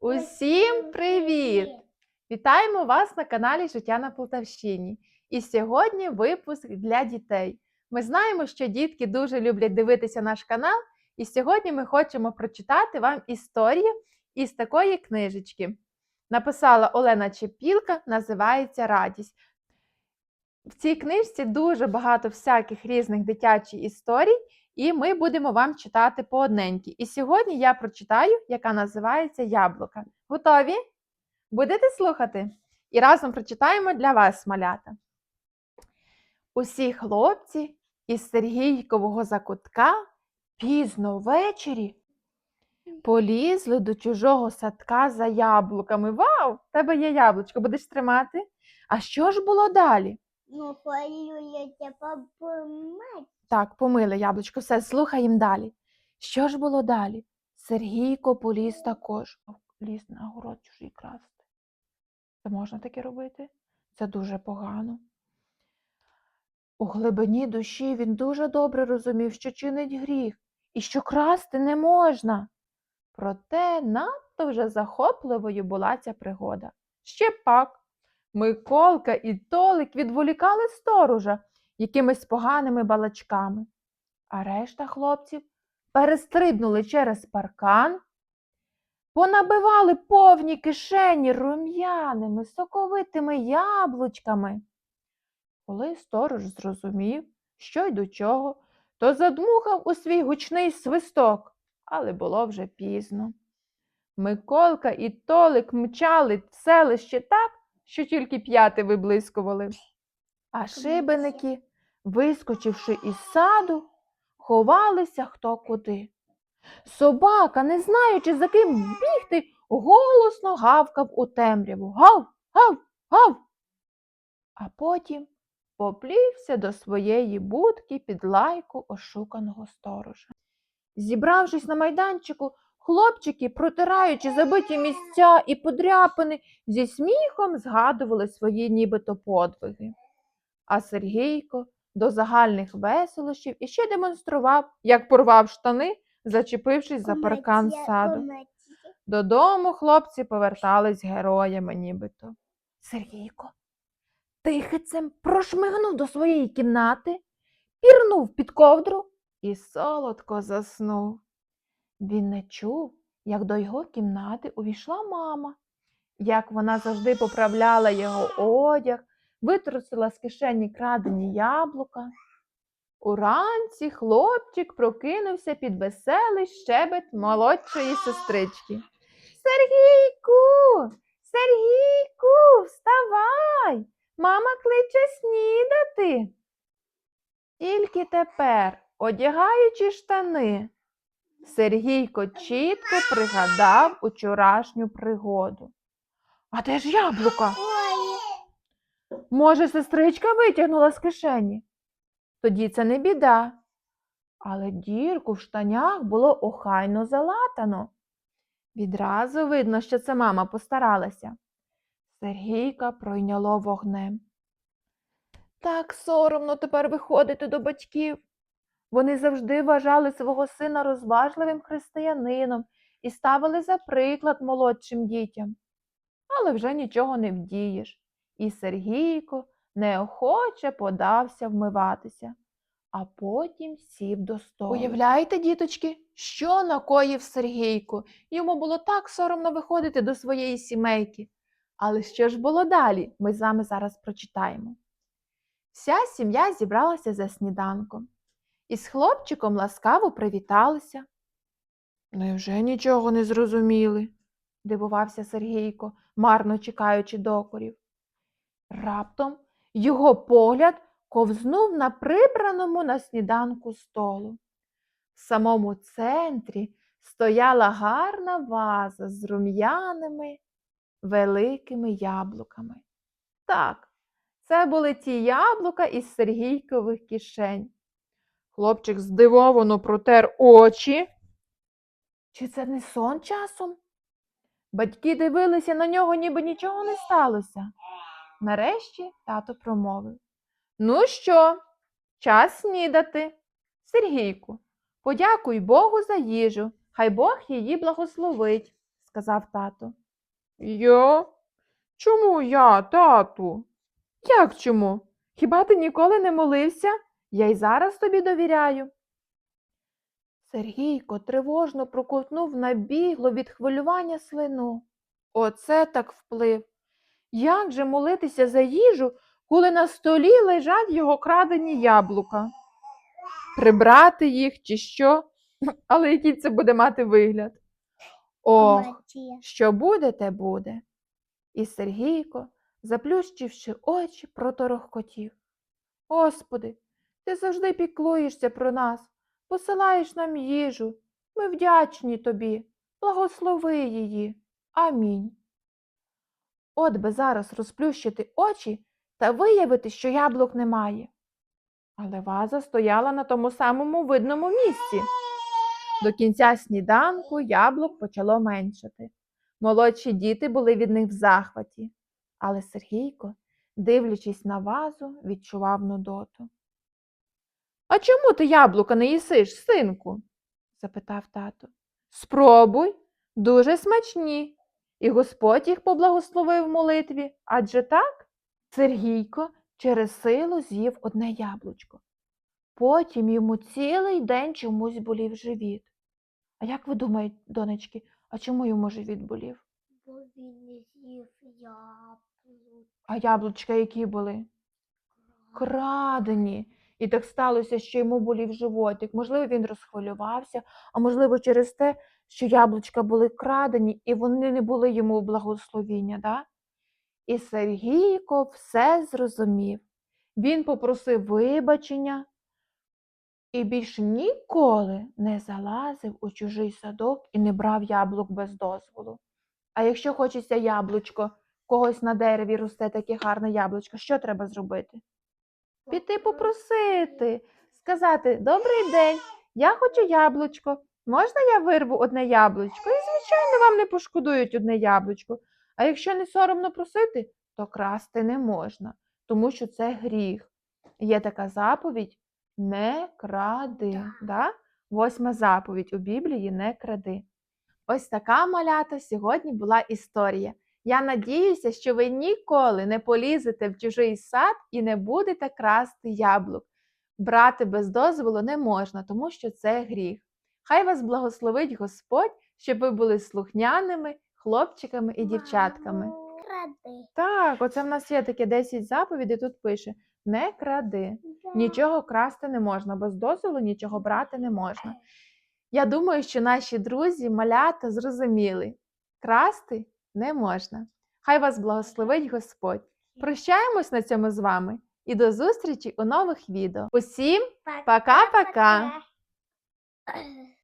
Усім привіт! Вітаємо вас на каналі Життя на Полтавщині. І сьогодні випуск для дітей. Ми знаємо, що дітки дуже люблять дивитися наш канал, і сьогодні ми хочемо прочитати вам історію із такої книжечки. Написала Олена Чепілка, називається Радість. В цій книжці дуже багато всяких різних дитячих історій, і ми будемо вам читати по одненькій. І сьогодні я прочитаю, яка називається Яблука. Готові? Будете слухати? І разом прочитаємо для вас, малята. Усі хлопці із Сергійкового закутка пізно ввечері полізли до чужого садка за яблуками. Вау! В тебе є яблучко, будеш тримати? А що ж було далі? Ну, полюєте помить. Так, помили яблучко, все, слухаємо далі. Що ж було далі? Сергійко поліз також. Ліз на город чужий красти. Це можна таке робити? Це дуже погано. У глибині душі він дуже добре розумів, що чинить гріх і що красти не можна. Проте надто вже захопливою була ця пригода. Ще пак. Миколка і Толик відволікали сторожа якимись поганими балачками, а решта хлопців перестрибнули через паркан, понабивали повні кишені рум'яними, соковитими яблучками. Коли сторож зрозумів, що й до чого, то задмухав у свій гучний свисток, але було вже пізно. Миколка і Толик мчали в селище так, що тільки п'яти виблискували. А шибеники, вискочивши із саду, ховалися хто куди. Собака, не знаючи, за ким бігти, голосно гавкав у темряву. Гав, гав, гав. А потім поплівся до своєї будки під лайку ошуканого сторожа. Зібравшись на майданчику, хлопчики, протираючи забиті місця і подряпини, зі сміхом згадували свої нібито подвиги. А Сергійко до загальних веселощів іще демонстрував, як порвав штани, зачепившись за паркан саду. Додому хлопці повертались героями нібито. Сергійко тихицем прошмигнув до своєї кімнати, пірнув під ковдру і солодко заснув. Він не чув, як до його кімнати увійшла мама, як вона завжди поправляла його одяг, витрусила з кишені крадені яблука. Уранці хлопчик прокинувся під веселий щебет молодшої сестрички. Сергійку, Сергійку, вставай! Мама кличе снідати. Тільки тепер, одягаючи штани, Сергійко чітко пригадав учорашню пригоду. А де ж яблука? Може, сестричка витягнула з кишені? Тоді це не біда. Але дірку в штанях було охайно залатано. Відразу видно, що це мама постаралася. Сергійка пройняло вогнем. Так соромно тепер виходити до батьків. Вони завжди вважали свого сина розважливим християнином і ставили за приклад молодшим дітям. Але вже нічого не вдієш. І Сергійко неохоче подався вмиватися, а потім сів до столу. Уявляєте, діточки, що накоїв Сергійко? Йому було так соромно виходити до своєї сімейки. Але що ж було далі? Ми з вами зараз прочитаємо. Вся сім'я зібралася за сніданком. Із хлопчиком ласкаво привіталися. Невже нічого не зрозуміли? дивувався Сергійко, марно чекаючи докорів. Раптом його погляд ковзнув на прибраному на сніданку столу. В самому центрі стояла гарна ваза з рум'яними великими яблуками. Так, це були ті яблука із Сергійкових кишень. Хлопчик здивовано протер очі. Чи це не сон часом? Батьки дивилися на нього, ніби нічого не сталося. Нарешті тато промовив Ну що, час снідати. Сергійку, подякуй Богу за їжу, хай Бог її благословить, сказав тато. Я? Чому я, тату? Як чому? Хіба ти ніколи не молився? Я й зараз тобі довіряю. Сергійко тривожно проковтнув набігло від хвилювання слину. Оце так вплив. Як же молитися за їжу, коли на столі лежать його крадені яблука? Прибрати їх чи що? Але який це буде мати вигляд? Ох, що буде, те буде. І Сергійко, заплющивши очі, проторохкотів. Господи, ти завжди піклуєшся про нас, посилаєш нам їжу. Ми вдячні тобі. Благослови її. Амінь. От би зараз розплющити очі та виявити, що яблук немає. Але ваза стояла на тому самому видному місці. До кінця сніданку яблук почало меншати. Молодші діти були від них в захваті, але Сергійко, дивлячись на вазу, відчував нудоту. А чому ти яблука не їсиш, синку? запитав тато. Спробуй, дуже смачні. І Господь їх поблагословив в молитві, адже так? Сергійко через силу з'їв одне яблучко. Потім йому цілий день чомусь болів живіт. А як ви думаєте, донечки, а чому йому живіт болів? Бо він не з'їв яблук. А яблучка які були? Крадені. І так сталося, що йому болів животик. Можливо, він розхвилювався, а можливо, через те, що яблучка були крадені, і вони не були йому в благословіння. Да? І Сергійко все зрозумів. Він попросив вибачення і більше ніколи не залазив у чужий садок і не брав яблук без дозволу. А якщо хочеться яблучко, когось на дереві росте таке гарне яблучко, що треба зробити? Піти попросити, сказати Добрий день, я хочу яблучко. Можна я вирву одне яблучко? І, звичайно, вам не пошкодують одне яблучко. А якщо не соромно просити, то красти не можна, тому що це гріх. Є така заповідь не кради. Да? Восьма заповідь у Біблії не кради. Ось така малята сьогодні була історія. Я надіюся, що ви ніколи не полізете в чужий сад і не будете красти яблук. Брати без дозволу не можна, тому що це гріх. Хай вас благословить Господь, щоб ви були слухняними хлопчиками і дівчатками. Кради. Так, оце в нас є таке 10 заповідей, тут пише: не кради. Нічого красти не можна, без дозволу нічого брати не можна. Я думаю, що наші друзі, малята зрозуміли, красти не можна. Хай вас благословить Господь. Прощаємось на цьому з вами і до зустрічі у нових відео. Усім Пока-пока.